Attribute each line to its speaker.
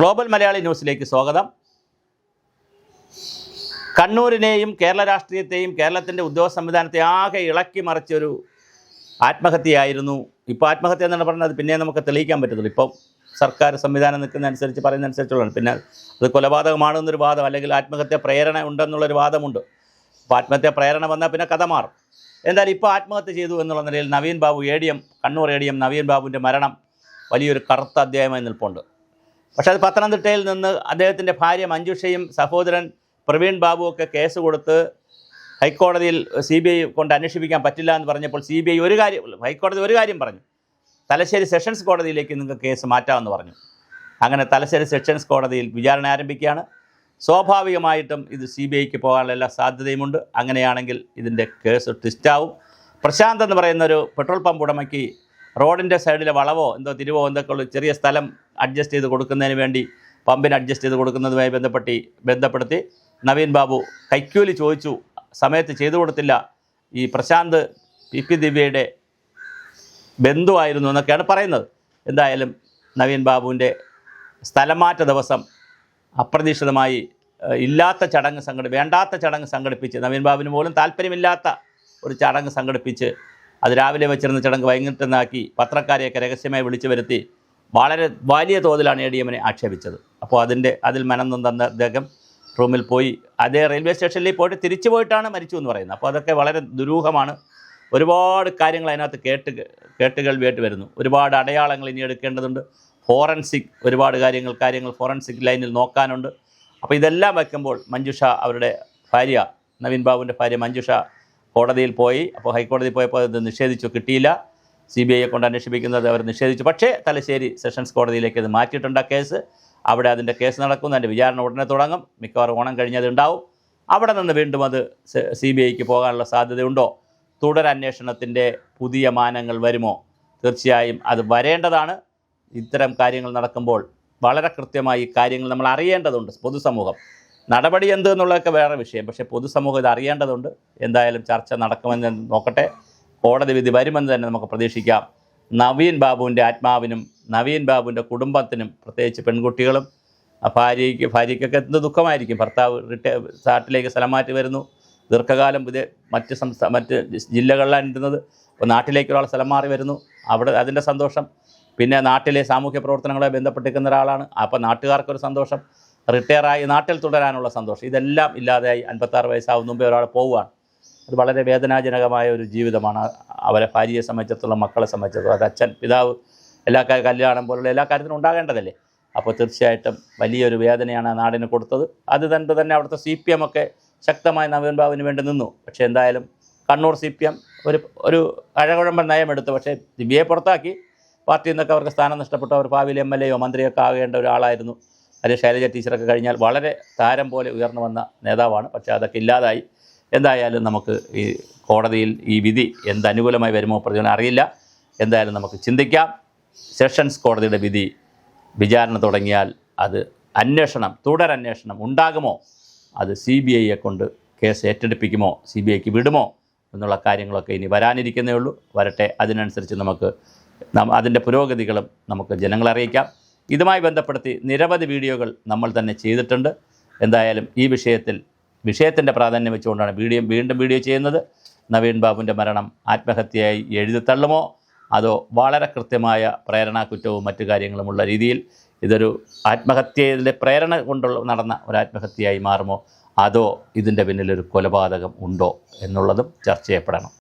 Speaker 1: Global Malayali ന്യൂസിലേക്ക് സ്വാഗതം. കണ്ണൂരിനെയും കേരള രാഷ്ട്രീയത്തെയും കേരളത്തിന്റെ ഉദ്യോഗ സംവിധാനത്തെ ആകെ ഇളക്കി മറിച്ചൊരു ആത്മഹത്യയായിരുന്നു. ഇപ്പോൾ ആത്മഹത്യ എന്നാണ് പറഞ്ഞത്. പിന്നെ നമുക്ക് തെളിയിക്കാൻ പറ്റത്തുള്ളൂ ഇപ്പം സർക്കാർ സംവിധാനം നിൽക്കുന്ന അനുസരിച്ച് പറയുന്ന അനുസരിച്ചുള്ളതാണ് പിന്നെ അത് കൊലപാതകമാണെന്നൊരു വാദം അല്ലെങ്കിൽ ആത്മഹത്യ പ്രേരണ ഉണ്ടെന്നുള്ളൊരു വാദമുണ്ട്. അപ്പോൾ ആത്മഹത്യ പ്രേരണ വന്നാൽ പിന്നെ കഥ മാറും. എന്തായാലും ഇപ്പോൾ ആത്മഹത്യ ചെയ്തു എന്നുള്ള നിലയിൽ Naveen Babu A D M Kannur A D M Naveen ബാബുവിന്റെ മരണം വലിയൊരു കറുത്ത അധ്യായമായി നിൽപ്പുണ്ട്. പക്ഷേ അത് പത്തനംതിട്ടയിൽ നിന്ന് അദ്ദേഹത്തിന്റെ ഭാര്യ മഞ്ജുഷയും സഹോദരൻ പ്രവീൺ ബാബുവൊക്കെ കേസ് കൊടുത്ത് ഹൈക്കോടതിയിൽ സി ബി ഐ കൊണ്ട് അന്വേഷിപ്പിക്കാൻ പറ്റില്ല എന്ന് പറഞ്ഞപ്പോൾ സി ബി ഐ ഒരു കാര്യം ഹൈക്കോടതി ഒരു കാര്യം പറഞ്ഞു. തലശ്ശേരി സെഷൻസ് കോടതിയിലേക്ക് നിങ്ങൾക്ക് കേസ് മാറ്റാമെന്ന് പറഞ്ഞു. അങ്ങനെ തലശ്ശേരി സെഷൻസ് കോടതിയിൽ വിചാരണ ആരംഭിക്കുകയാണ്. സ്വാഭാവികമായിട്ടും ഇത് സി ബി ഐക്ക് പോകാനുള്ള സാധ്യതയുമുണ്ട്. അങ്ങനെയാണെങ്കിൽ ഇതിന്റെ കേസ് ട്വിസ്റ്റാവും. പ്രശാന്ത് എന്ന് പറയുന്നൊരു പെട്രോൾ പമ്പ് ഉടമയ്ക്ക് റോഡിന്റെ സൈഡിലെ വളവോ എന്തോ തിരിവോ എന്തൊക്കെ ഉള്ള ചെറിയ സ്ഥലം അഡ്ജസ്റ്റ് ചെയ്ത് കൊടുക്കുന്നതിന് വേണ്ടി പമ്പിന് അഡ്ജസ്റ്റ് ചെയ്ത് കൊടുക്കുന്നതുമായി ബന്ധപ്പെട്ട് ബന്ധപ്പെടുത്തി നവീൻ ബാബു കൈക്കൂലി ചോദിച്ചു. സമയത്ത് ചെയ്തു കൊടുത്തില്ല. ഈ പ്രശാന്ത് പി പി ദിവ്യയുടെ ബന്ധുവായിരുന്നു എന്നൊക്കെയാണ് പറയുന്നത്. എന്തായാലും നവീൻ ബാബുവിന്റെ സ്ഥലമാറ്റ ദിവസം അപ്രതീക്ഷിതമായി ഇല്ലാത്ത ചടങ്ങ് സംഘടി വേണ്ടാത്ത ചടങ്ങ് സംഘടിപ്പിച്ച് നവീൻ ബാബുവിന് പോലും താല്പര്യമില്ലാത്ത ഒരു ചടങ്ങ് സംഘടിപ്പിച്ച് അത് രാവിലെ വെച്ചിരുന്ന ചടങ്ങ് വൈകിട്ടെന്നാക്കി പത്രക്കാരെയൊക്കെ രഹസ്യമായി വിളിച്ചു വരുത്തി വളരെ വലിയ തോതിലാണ് എ ഡി എമ്മിനെ ആക്ഷേപിച്ചത്. അപ്പോൾ അതിന്റെ അതിൽ മനംന്നും തന്ന അദ്ദേഹം റൂമിൽ പോയി. അതേ റെയിൽവേ സ്റ്റേഷനിൽ പോയിട്ട് തിരിച്ചു പോയിട്ടാണ് മരിച്ചു എന്ന് പറയുന്നത്. അപ്പോൾ അതൊക്കെ വളരെ ദുരൂഹമാണ്. ഒരുപാട് കാര്യങ്ങൾ അതിനകത്ത് കേട്ട് കേട്ട് കേൾവിയായിട്ട് വരുന്നു. ഒരുപാട് അടയാളങ്ങൾ ഇനി എടുക്കേണ്ടതുണ്ട്. ഫോറൻസിക് ഒരുപാട് കാര്യങ്ങൾ കാര്യങ്ങൾ ഫോറൻസിക് ലൈനിൽ നോക്കാനുണ്ട്. അപ്പോൾ ഇതെല്ലാം വയ്ക്കുമ്പോൾ മഞ്ജുഷ അവരുടെ ഭാര്യ നവീൻ ബാബുവിന്റെ ഭാര്യ മഞ്ജുഷ കോടതിയിൽ പോയി. അപ്പോൾ ഹൈക്കോടതിയിൽ പോയപ്പോൾ ഇത് നിഷേധിച്ചു. കിട്ടിയില്ല. സി ബി ഐയെ കൊണ്ട് അന്വേഷിപ്പിക്കുന്നത് അവർ നിഷേധിച്ചു. പക്ഷേ തലശ്ശേരി സെഷൻസ് കോടതിയിലേക്ക് ഇത് മാറ്റിയിട്ടുണ്ട് ആ കേസ്. അവിടെ അതിന്റെ കേസ് നടക്കും അതിന്റെ വിചാരണ ഉടനെ തുടങ്ങും. മിക്കവാറും ഓണം കഴിഞ്ഞത് ഉണ്ടാവും. അവിടെ നിന്ന് വീണ്ടും അത് സി ബി ഐക്ക് പോകാനുള്ള സാധ്യതയുണ്ടോ? തുടരന്വേഷണത്തിന്റെ പുതിയ മാനങ്ങൾ വരുമോ? തീർച്ചയായും അത് വരേണ്ടതാണ്. ഇത്തരം കാര്യങ്ങൾ നടക്കുമ്പോൾ വളരെ കൃത്യമായി കാര്യങ്ങൾ നമ്മൾ അറിയേണ്ടതുണ്ട്. പൊതുസമൂഹം. നടപടി എന്ത് എന്നുള്ളതൊക്കെ വേറെ വിഷയം. പക്ഷേ പൊതുസമൂഹം ഇത് അറിയേണ്ടതുണ്ട് എന്തായാലും ചർച്ച നടക്കുമെന്ന് നോക്കട്ടെ. കോടതി വിധി വരുമെന്ന് തന്നെ നമുക്ക് പ്രതീക്ഷിക്കാം. നവീൻ ബാബുവിന്റെ ആത്മാവിനും നവീൻ ബാബുവിന്റെ കുടുംബത്തിനും പ്രത്യേകിച്ച് പെൺകുട്ടികളും ഭാര്യയ്ക്ക് ഭാര്യയ്ക്കൊക്കെ എന്ത് ദുഃഖമായിരിക്കും? ഭർത്താവ് റിട്ടേ നാട്ടിലേക്ക് സ്ഥലം മാറ്റി വരുന്നു. ദീർഘകാലം പുതിയ മറ്റ് സംസ്ഥാന മറ്റ് ജില്ലകളിലാണ് ഇരുന്നത്. അപ്പോൾ നാട്ടിലേക്ക് ഒരാൾ സ്ഥലം മാറി വരുന്നു. അവിടെ അതിന്റെ സന്തോഷം. പിന്നെ നാട്ടിലെ സാമൂഹ്യ പ്രവർത്തനങ്ങളെ ബന്ധപ്പെട്ടിരിക്കുന്ന ഒരാളാണ്. അപ്പോൾ നാട്ടുകാർക്കൊരു സന്തോഷം. റിട്ടയറായി നാട്ടിൽ തുടരാനുള്ള സന്തോഷം. ഇതെല്ലാം ഇല്ലാതെയായി അൻപത്താറ് വയസ്സാവും മുമ്പേ ഒരാൾ പോവുകയാണ്. അത് വളരെ വേദനാജനകമായ ഒരു ജീവിതമാണ്. അവരെ ഭാര്യയെ സംബന്ധിച്ചിടത്തോളം മക്കളെ സംബന്ധിച്ചിടത്തോളം അത് അച്ഛൻ പിതാവ് എല്ലാ കല്യാണം പോലുള്ള എല്ലാ കാര്യത്തിനും ഉണ്ടാകേണ്ടതല്ലേ? അപ്പോൾ തീർച്ചയായിട്ടും വലിയൊരു വേദനയാണ് ആ നാടിന് കൊടുത്തത്. അത് തന്നെ തന്നെ അവിടുത്തെ സി പി എം ഒക്കെ ശക്തമായി നവീൻ ബാബുവിന് വേണ്ടി നിന്നു. പക്ഷേ എന്തായാലും കണ്ണൂർ സി പി എം ഒരു ഒരു അഴകുഴമ്പൻ നയമെടുത്തു. പക്ഷേ ദിവ്യയെ പുറത്താക്കി. പാർട്ടിയിൽ നിന്നൊക്കെ അവർക്ക് സ്ഥാനം നഷ്ടപ്പെട്ടു അവർ ഭാവിയിൽ എം എൽ എയോ മന്ത്രിയൊക്കെ ആകേണ്ട ഒരാളായിരുന്നു. അതിൽ ശൈലജ ടീച്ചറൊക്കെ കഴിഞ്ഞാൽ വളരെ താരം പോലെ ഉയർന്നു വന്ന നേതാവാണ്. പക്ഷേ അതൊക്കെ ഇല്ലാതായി. എന്തായാലും നമുക്ക് ഈ കോടതിയിൽ ഈ വിധി എന്ത് അനുകൂലമായി വരുമോ പ്രതിഫലം അറിയില്ല. എന്തായാലും നമുക്ക് ചിന്തിക്കാം. സെഷൻസ് കോടതിയുടെ വിധി വിചാരണ തുടങ്ങിയാൽ അത് അന്വേഷണം തുടരന്വേഷണം ഉണ്ടാകുമോ? അത് സി ബി ഐയെ കൊണ്ട് കേസ് ഏറ്റെടുപ്പിക്കുമോ? സി ബി ഐക്ക് വിടുമോ? എന്നുള്ള കാര്യങ്ങളൊക്കെ ഇനി വരാനിരിക്കുന്നേ ഉള്ളൂ. വരട്ടെ. അതിനനുസരിച്ച് നമുക്ക് അതിന്റെ പുരോഗതികളും നമുക്ക് ജനങ്ങളെ അറിയിക്കാം. ഇതുമായി ബന്ധപ്പെടുത്തി നിരവധി വീഡിയോകൾ നമ്മൾ തന്നെ ചെയ്തിട്ടുണ്ട്. എന്തായാലും ഈ വിഷയത്തിൽ വിഷയത്തിന്റെ പ്രാധാന്യം വെച്ചുകൊണ്ടാണ് വീഡിയോ വീണ്ടും വീഡിയോ ചെയ്യുന്നത്. നവീൻ ബാബുവിന്റെ മരണം ആത്മഹത്യയായി എഴുതിത്തള്ളുമോ അതോ വളരെ കൃത്യമായ പ്രേരണാ കുറ്റവും മറ്റു കാര്യങ്ങളുമുള്ള രീതിയിൽ ഇതൊരു ആത്മഹത്യയിലെ പ്രേരണ കൊണ്ടുള്ള നടന്ന ഒരു ആത്മഹത്യയായി മാറുമോ? അതോ ഇതിന്റെ പിന്നിലൊരു കൊലപാതകം ഉണ്ടോ എന്നുള്ളതും ചർച്ച ചെയ്യപ്പെടണം.